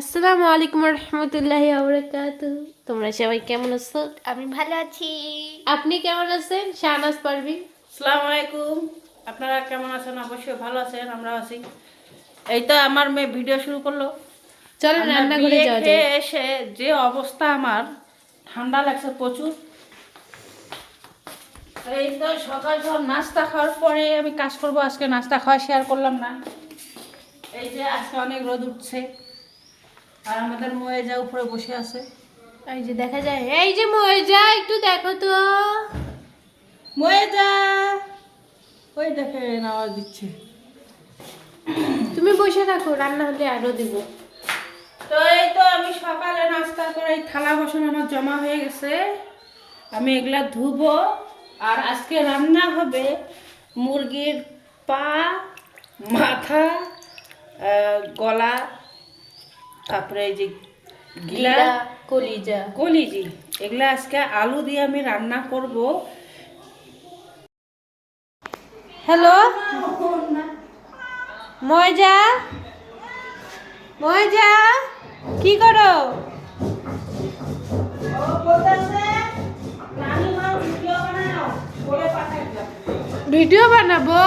আসসালামু আলাইকুম রহমতুল্লাহ আবরাকাত তোমরা সবাই কেমন আছো? আমি ভালো আছি। আপনি কেমন আছেন? শাহনাজ পারভিন আসসালামু আলাইকুম। আপনারা কেমন আছেন? অবশ্যই ভালো আছেন আমরা আছি। এই তো আমার মেয়ে ভিডিও শুরু করল। চলো রান্নাঘরে যাওয়া যায় এসে যে অবস্থা আমার ঠান্ডা লাগছে প্রচুর। এই তো সকাল সকাল নাস্তা খাওয়ার পরে আমি কাজ করব। আজকে নাস্তা খাওয়া শেয়ার করলাম না। এই যে আজকে অনেক রোদ উঠছে। আর আমাদের ময়ে যা উপরে বসে আছে। এই যে দেখা যায় এই যে ময়জা একটু দেখো তো। ময়ে যা ওই দেখে আওয়াজ দিচ্ছে। তুমি বসে থাকো রান্না হলে আরও দিব। তো এই তো আমি সকালে নাস্তা করে এই থালা বাসন আমার জমা হয়ে গেছে। আমি এগুলা ধুবো। আর আজকে রান্না হবে মুরগির পা মাথা গলা তারপরে এই যে গিলা কলিজা। কলিজি এগুলা আজকে আলু দিয়ে আমি রান্না করব। হ্যালো? ময়জা? ময়জা? কি করো? ভিডিও বানাবো?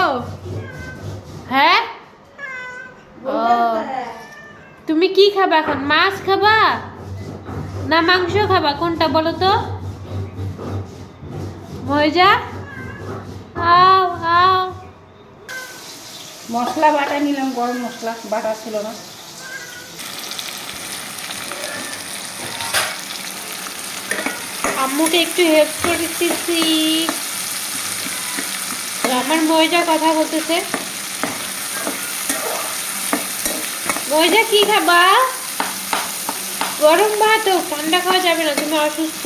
হ্যাঁ? ও। তুমি কি খাবা এখন? মাছ খাবা না মাংস খাবা? কোনটা বলো তো? ময়জা আও আও। মশলা বাটা নিলাম গরম মশলা। বাটা ছিল না। আম্মুকে একটু হেল্প করে দিতেছি আমার ময়জা কথা বলতেছে। ময়জা কি খাবা? গরম ভাত হোক, ঠান্ডা খাওয়া যাবে না তুমি অসুস্থ।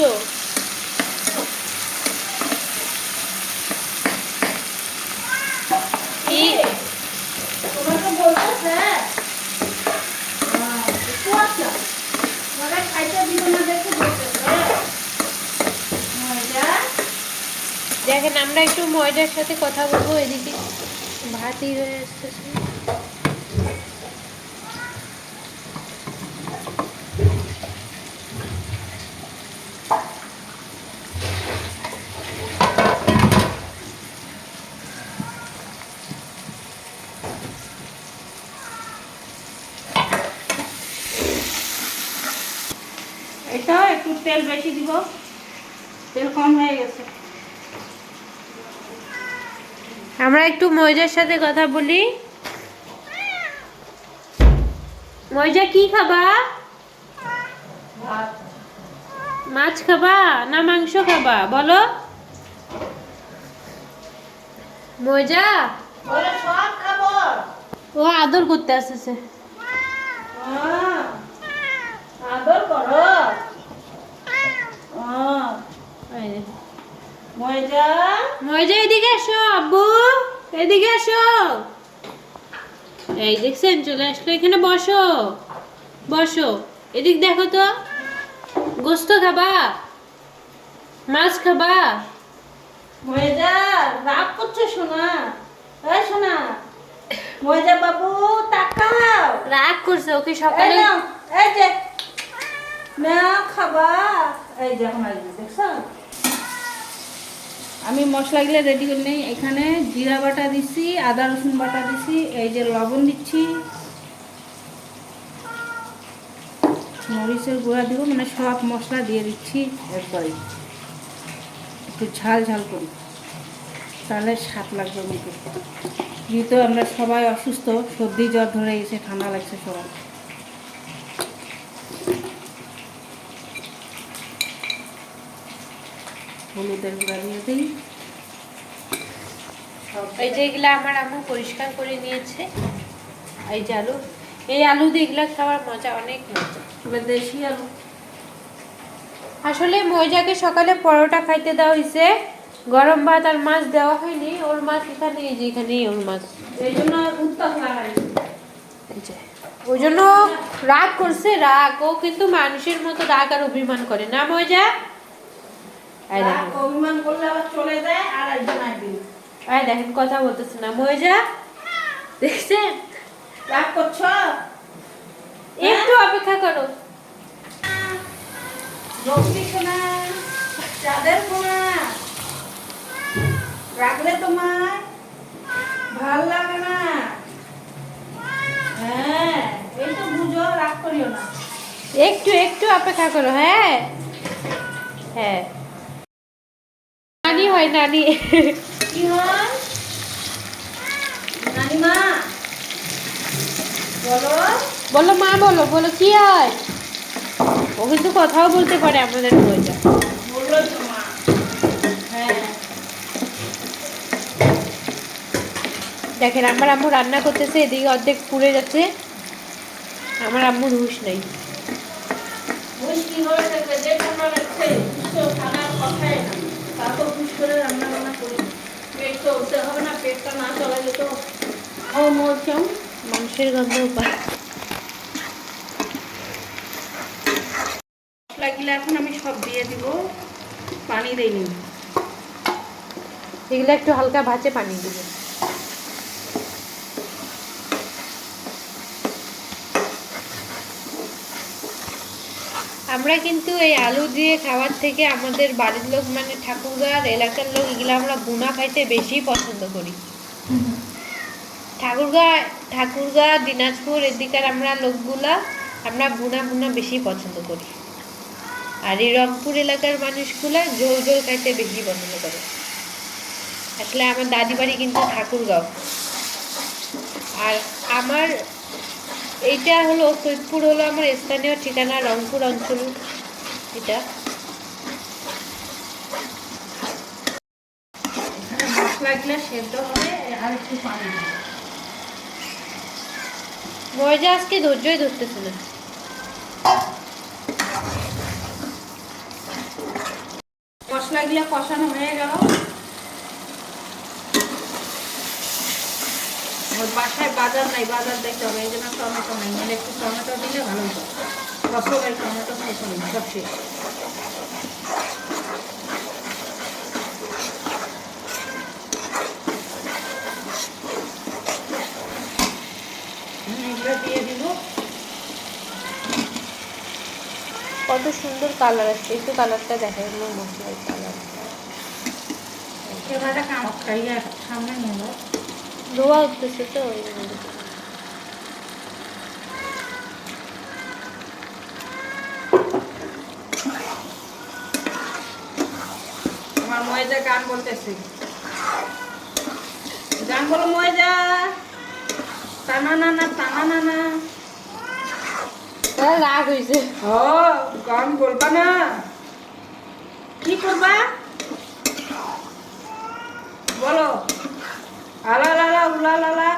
বলতেছে মজা দেখেন আমরা একটু ময়দার সাথে কথা বলব এদিকে ভাতই হয়ে আসতেছে এটা একটু তেল বেশি দিব তেল কম হয়ে গেছে। আমরা একটু ময়জার সাথে কথা বলি। ময়জা কি খাবা? মাছ খাবা না মাংস খাবা? বলো। ময়জা ও আদর করতে আসতেছে আহ, আদর করো আহ, এই দেখো। মজা ময়জা এদিকে আসো আব্বু। এদিকে আসো এই দেখছেন চলে আসলো এখানে বসো। বসো। এদিক দেখো তো গোস্ত খাবা? মাছ খাবা? মজা রাগ করছে শোনা এই শোনা মজা বাবু তাকাও রাগ করছে ওকে সকালে নাও, এই যে। নাও খাবা। এই যে এখন আসবে দেখছ? আমি মশলাগুলো রেডি করে নিই। এখানে জিরা বাটা দিচ্ছি আদা রসুন বাটা দিচ্ছি এই যে লবণ দিচ্ছি। মরিচের গুঁড়া দিব মানে সব মশলা দিয়ে দিচ্ছি। একবারে। একটু ঝাল ঝাল করি। তাহলে স্বাদ লাগবে মুখে। যেহেতু আমরা সবাই অসুস্থ সর্দি জ্বর ধরে গেছে ঠান্ডা লাগছে সবাই হলুদের গুঁড়া দিয়ে দিই। এই যে এগুলা আমার আম্মু পরিষ্কার করে নিয়েছে। এই যে আলু এই আলু দিয়ে এগুলা খাওয়ার মজা অনেক মজা। এবার দেশি আলু। আসলে ময়জাকে সকালে পরোটা খাইতে দেওয়া হয়েছে। গরম ভাত আর মাছ দেওয়া হয়নি ওর মাছ এখানে এই যে এখানেই ওর মাছ। এই জন্য উত্তাপ লাগাই ওই জন্য রাগ করছে রাগ। ও কিন্তু মানুষের মতো রাগ আর অভিমান করে। না মজা দেখেন অভিমান করলে আবার চলে যায় আর একজন একদিন এই দেখেন কথা বলতেছে না। দেখছেন? রাগ করছ? একটু অপেক্ষা করো। চাঁদের রাখলে তোমার ভালো লাগে না। হ্যাঁ এই তো বুঝো রাগ করিও না। একটু একটু অপেক্ষা করো হ্যাঁ? হ্যাঁ। হয় নানি। হয় বলো। মা বলো বলো কি হয়? ও কিন্তু কথাও বলতে পারে আমাদের মা। হ্যাঁ। দেখেন আমার আম্মু রান্না করতেছে এদিকে অর্ধেক পুড়ে যাচ্ছে। আমার আম্মুর হুশ নেই। বুঝ কি দেখবে যে কথাই না। তারপর করে রান্না বান্না করি। পেট চলতে হবে না পেটটা না তো ও মাংসের গন্ধ এখন আমি সব দিয়ে দিব পানি দিইনি এগুলো একটু হালকা ভাজে পানি দিবে। আমরা কিন্তু এই আলু দিয়ে খাওয়ার থেকে আমাদের বাড়ির লোক মানে ঠাকুরগার এলাকার লোক, এগুলো আমরা বুনা খাইতে বেশি পছন্দ করি। ঠাকুরগা ঠাকুরগা, দিনাজপুর এদিকার আমরা লোকগুলা, আমরা বুনা বুনা বেশি পছন্দ করি। আর এই রংপুর এলাকার মানুষগুলা ঝোল ঝোল খাইতে বেশি পছন্দ করে। আসলে আমার দাদি বাড়ি কিন্তু ঠাকুরগাঁও। আর আমার এইটা হলো সৈদপুর হলো আমার স্থানীয় ঠিকানা রংপুর অঞ্চল। এটা। মশলাগুলো সেদ্ধ হবে আর দিব আজকে ধৈর্যই ধরতেছে না। মশলাগুলো কষানো হয়ে গেল। বাসায় বাজার নাই বাজার দেখতে হবে এই জন্য টমেটো নেই। মানে একটু টমেটো দিলে ভালো হতো। ফসলের টমেটো ফসল সব শেষ। কত সুন্দর কালার আসছে। একটু কালারটা আমার মশলার কালার সামনে নেব ধোয়া উঠতেছে তো ওই আমার ময়জা গান বলতেছে। গান বলো টানা না না টানা না না রাগ হয়েছে ও গান বলবা না। কি করবা? বলো। আলা লালা উলা লালা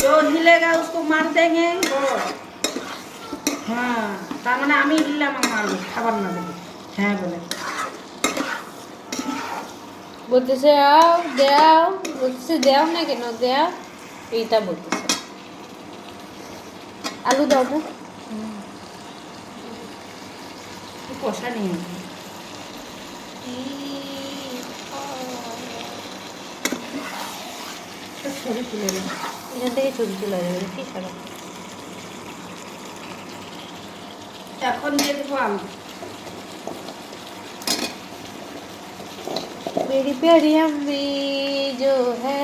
जो हिलेगा उसको मार देंगे বলো হ্যাঁ তার মানে আমি হিললাম আমার মারবে খাবার না দেবে হ্যাঁ বলে বলতেছে আও দেও বলতেছে দেও না কেন দেও এইটা বলতেছে আলু দাও না কষা নিয়ে ছবি তুলে দেবো এখান থেকে ছবি তুলে দেবে কি সারা এখন দিয়ে দেবো আলু मेरी प्यारी अम्मी जो है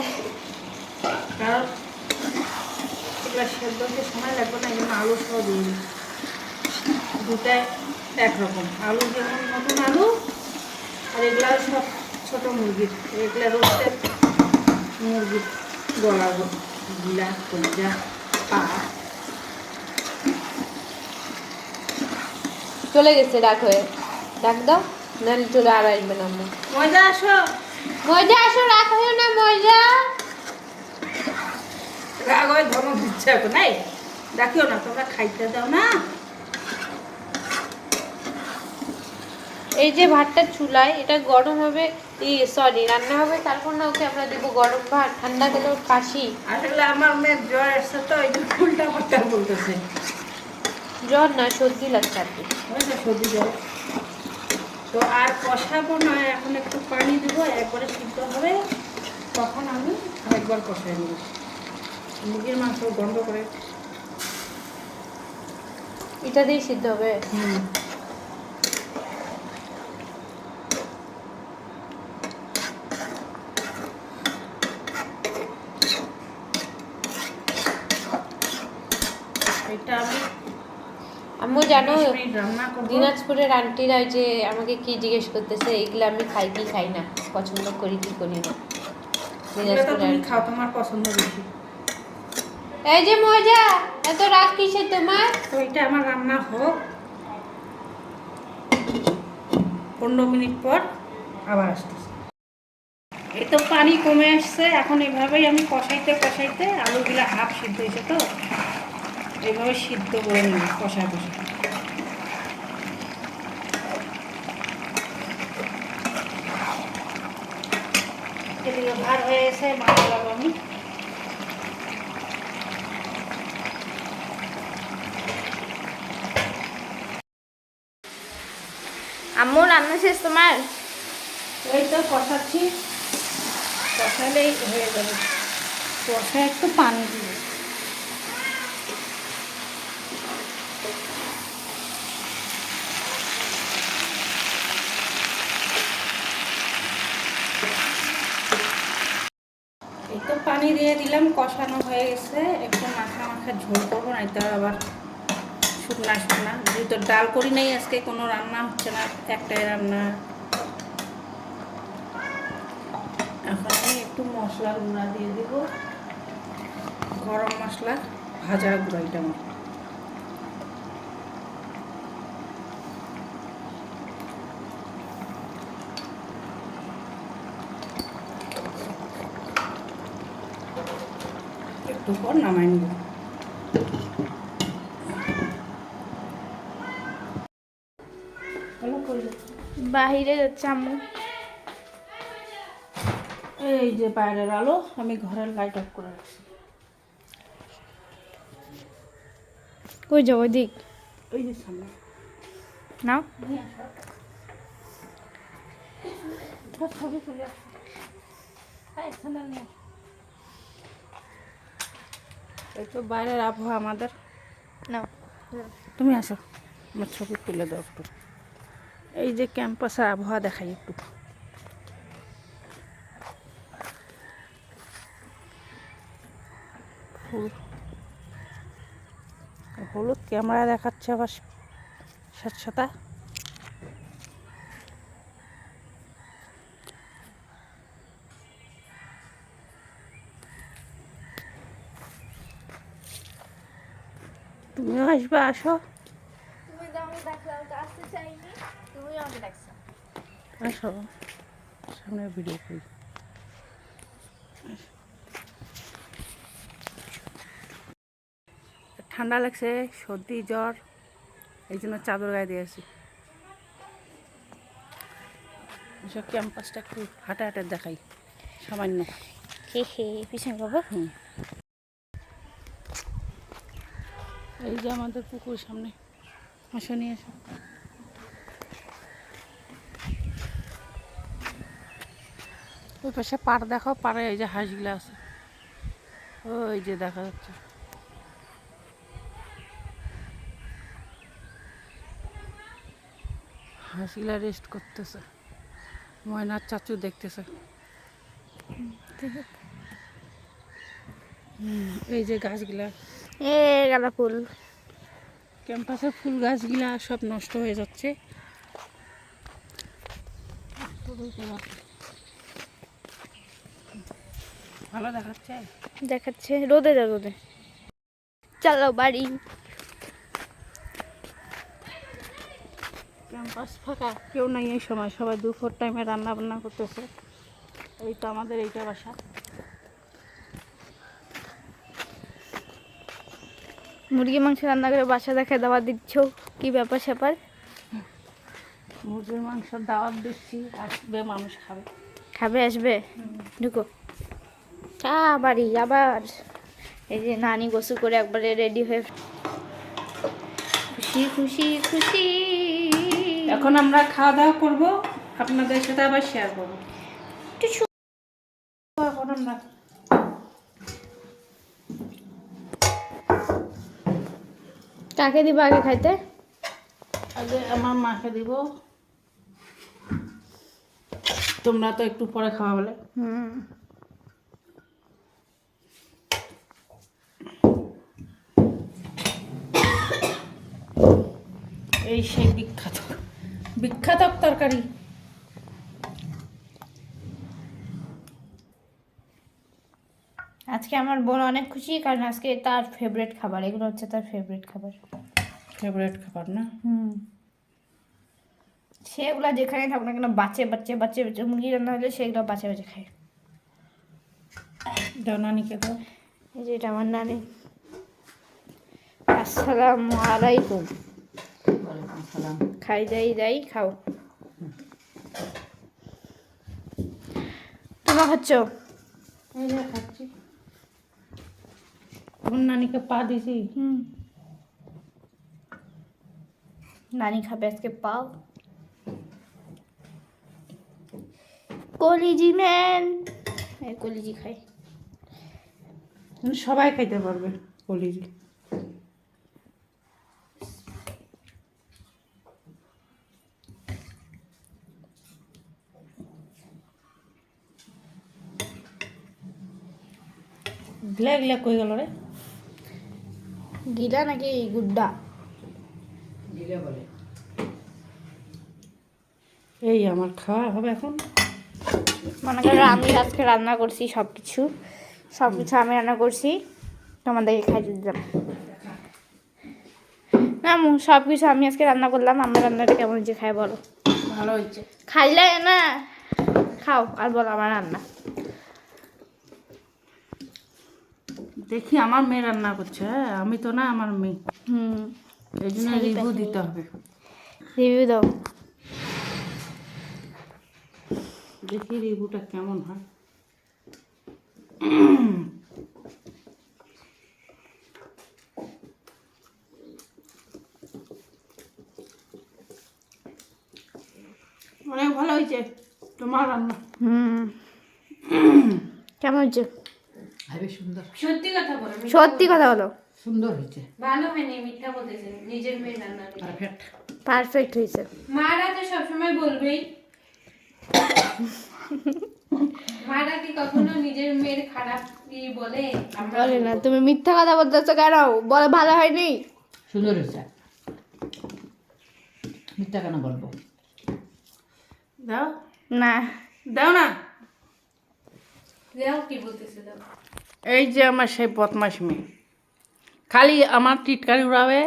কারণ এগুলো সেদ্ধ হতে সময় লাগবে না এই জন্য আলু সহ দিয়ে দিই দুটাই একরকম আলু যেমন নতুন আলু আর এগুলো সব ছোট মুরগির এগুলো রোস্টেড মুরগির গলা গিলা কলিজা পা। চলে গেছে ডাক হয়ে। ডাক দাও নাহলে চলে আর আসবে না মজা আসো। মজা আসো রাগ হয়েও না মজা রাগ হয় ধর্ম দিচ্ছে এখন নাই ডাকিও না তোমরা খাইতে দাও না। এই যে ভাতটা চুলায় এটা গরম হবে সরি রান্না হবে তারপর না ওকে আমরা দেবো গরম ভাত ঠান্ডা গেলে কাশি। আসলে আমার মেয়ের জ্বর এসছে তো এই জন্য উল্টা পাল্টা বলতেছে। জ্বর না সর্দি লাগছে আর কি। সর্দি জ্বর। তো আর কষাবো না এখন একটু পানি দেবো একবারে সিদ্ধ হবে। তখন আমি আরেকবার কষাই নেব। মুরগির মাংস গন্ধ করে। এটা দিয়েই সিদ্ধ হবে? হুম এটা আমি আম্মু জানো দিনাজপুরের আন্টিরা ওই যে আমাকে কি জিজ্ঞেস করতেছে এইগুলো আমি খাই কি খাই না? পছন্দ করি কি করি না? দিনাজপুরের খাও তোমার পছন্দ বেশি। এই যে মজা এত রাগ কিসে তোমার? এটা আমার রান্না হোক। পনেরো মিনিট পর আবার আসতেছে। এই তো পানি কমে আসছে এখন এভাবেই আমি কষাইতে কষাইতে আলুগুলা হাফ সিদ্ধ হয়েছে তো এইভাবে সিদ্ধ করে নিই কষা কষা এদিকে ভার হয়ে গেছে মাছ লাগাবো আমি আম্মু রান্না শেষ তোমার এই তো কষাচ্ছি কষালেই হয়ে যাবে কষা একটু পানি দিয়ে এই তো পানি দিয়ে দিলাম, কষানো হয়ে গেছে। একটু মাখা মাখা ঝোল করব না এটা আবার শুকনা শুকনা। যেহেতু ডাল করি নাই, আজকে কোনো রান্না হচ্ছে না, একটাই রান্না। এখন আমি একটু মশলা গুঁড়া দিয়ে দেবো। গরম মশলা, ভাজা গুঁড়া, এটা একটু পর নামাই নেব। বাহিরে যাচ্ছে আম্মু। এই যে বাইরের আলো আমি ঘরের লাইট অফ করে রাখছি। কই যাব দিক ওই যে সামনে। নাও। ছবি তুলে এই তো বাইরের আবহাওয়া আমাদের। নাও তুমি আসো আমার ছবি তুলে দাও একটু। এই যে ক্যাম্পাসের আবহাওয়া দেখাই একটু। হলুদ ক্যামেরা দেখাচ্ছে আবার স্বচ্ছতা। তুমিও আসবে আসো। তুমি তো আমাকে ডাকলাম তো আসতে চাইনি তুমি আমাকে ডাকছো আসো সামনে ভিডিও করি। ঠান্ডা লাগছে সর্দি জ্বর এই জন্য চাদর গায়ে দিয়েছি এসব ক্যাম্পাসটা একটু হাঁটা হাঁটা দেখাই সামান্য। হে হে পিছনে বাবা। হুম। এই যে আমাদের পুকুর সামনে। আসো নিয়ে আসো। ওই পাশে পাড় দেখো পাড়ে এই যে হাঁসগুলো আছে। ওই যে দেখা যাচ্ছে। হাঁসগুলা রেস্ট করতেছে। ময়নার চাচু দেখতেছে। এই যে গাছগুলা। এ গাঁদা ফুল। ক্যাম্পাসের ফুল গাছগুলা সব নষ্ট হয়ে যাচ্ছে। ভালো দেখাচ্ছে? দেখাচ্ছে রোদে যা রোদে। চলো বাড়ি। ক্যাম্পাস ফাঁকা কেউ নাই এই সময় সবাই দুপুর টাইমে রান্না বান্না করতেছে। এই তো আমাদের এইটা বাসা। মুরগি মাংস রান্না করে বাসা দেখে দাওয়া দিচ্ছ? কি ব্যাপার স্যাপার? মুরগির মাংস দাওয়াত দিচ্ছি আসবে মানুষ খাবে। খাবে আসবে? ঢুকো। চা বাড়ি আবার। এই যে নানি গোসু করে একবারে রেডি হয়ে খুশি খুশি খুশি। এখন আমরা খাওয়া দাওয়া করব আপনাদের সাথে আবার শেয়ার করব। এখন আমরা কাকে দিব আগে খাইতে? আগে আমার মাকে দিব। তোমরা তো একটু পরে খাওয়া বলে। হুম। এই সেই বিখ্যাত বিখ্যাত তরকারি। আজকে আমার বোন অনেক খুশি কারণ আজকে তার ফেভারিট খাবার এগুলো হচ্ছে তার ফেভারিট খাবার। ফেভারিট খাবার না? হুম। সেগুলো যেখানে থাকুক না কেন বাচ্চে বাচ্চে বাচ্চে বাচ্চে মুরগি রান্না হলে সেগুলো বাচ্চা বাচ্চা খায়। দাও নানিকে দাও। এই যে এটা আমার নানি। আসসালামু আলাইকুম। খাই যাই যাই খাও। তোমরা খাচ্ছ? এই যে খাচ্ছি। আমার নানিকে পা দিছি হুম। নানি খাবে আজকে পাও। কলিজি ম্যান। এই কলিজি খাই। সবাই খাইতে পারবে কলিজি। গিলা গিলা কই গেল রে? গিলা নাকি গুড্ডা? এই আমার খাওয়া হবে এখন। মনে করো আমি আজকে রান্না করছি সব কিছু সব কিছু আমি রান্না করছি। তোমাদেরকে খাইতে দিলাম। না সব কিছু আমি আজকে রান্না করলাম। আমার রান্নাটা কেমন হয়েছে খাই বলো। ভালো হয়েছে। খাইলে না খাও আর বলো আমার রান্না। দেখি আমার মেয়ে রান্না করছে হ্যাঁ? আমি তো না আমার মেয়ে। হুম। এই জন্য রিভিউ দিতে হবে রিভিউ দাও। দেখি রিভিউটা কেমন হয়। অনেক ভালো হয়েছে তোমার রান্না। হুম। কেমন হয়েছে? সুন্দর। সত্যি কথা বলো সত্যি কথা বলো। সুন্দর হয়েছে। ভালো হয়নি মিথ্যা বলতেছে নিজের মেয়ে রান্না পারফেক্ট পারফেক্ট হয়েছে। মারা তো সবসময় বলবেই। মারা কি কখনো নিজের মেয়ের খারাপ কি বলে? বলে না তুমি মিথ্যা কথা বলতেছো কেন? বলে ভালো হয়নি। সুন্দর হয়েছে। মিথ্যা কেন বলব? দাও। না। দাও না। দেও কি বলতেছে দাও। এই যে আমার সেই বদমাস মেয়ে খালি আমার টিটকারি উড়াবে।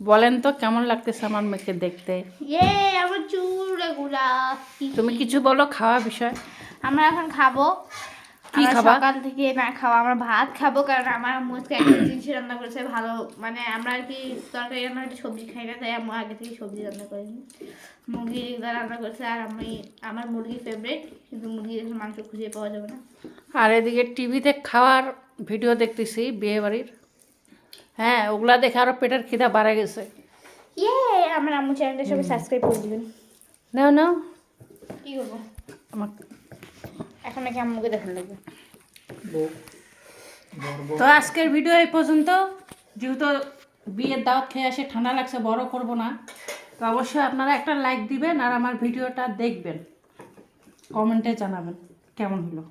বলেন তো কেমন লাগতেছে আমার মেয়েকে দেখতে? ইয়ে আমার চুল এগুলা তুমি কিছু বলো খাওয়া বিষয়? আমরা এখন খাব। কি খাবা? সকাল থেকে না খাওয়া আমরা ভাত খাব কারণ আমার আম্মু আজকে একটা জিনিস রান্না করেছে ভালো মানে আমরা আর কি তরকারি রান্না সবজি খাই না তাই আম্মু আগে থেকে সবজি রান্না করেনি। মুরগি রান্না করেছে আর আমি আমার মুরগি ফেভারিট কিন্তু মুরগি মাংস খুঁজে পাওয়া যাবে না। আর এদিকে টিভিতে খাওয়ার ভিডিও দেখতেছি বিয়ে বাড়ির। হ্যাঁ ওগুলা দেখে আরও পেটের খিদা বাড়ে গেছে। ইয়ে আমার আম্মু চ্যানেলটা সবাই সাবস্ক্রাইব করে দিবেন। নাও নাও। কি করব? আমার এখন নাকি আম্মুকে দেখার লাগবে। তো আজকের ভিডিও এই পর্যন্ত। যেহেতু বিয়ের দাওয়াত খেয়ে আসে ঠান্ডা লাগছে বড় করব না। তো অবশ্যই আপনারা একটা লাইক দিবেন আর আমার ভিডিওটা দেখবেন। কমেন্টে জানাবেন কেমন হলো?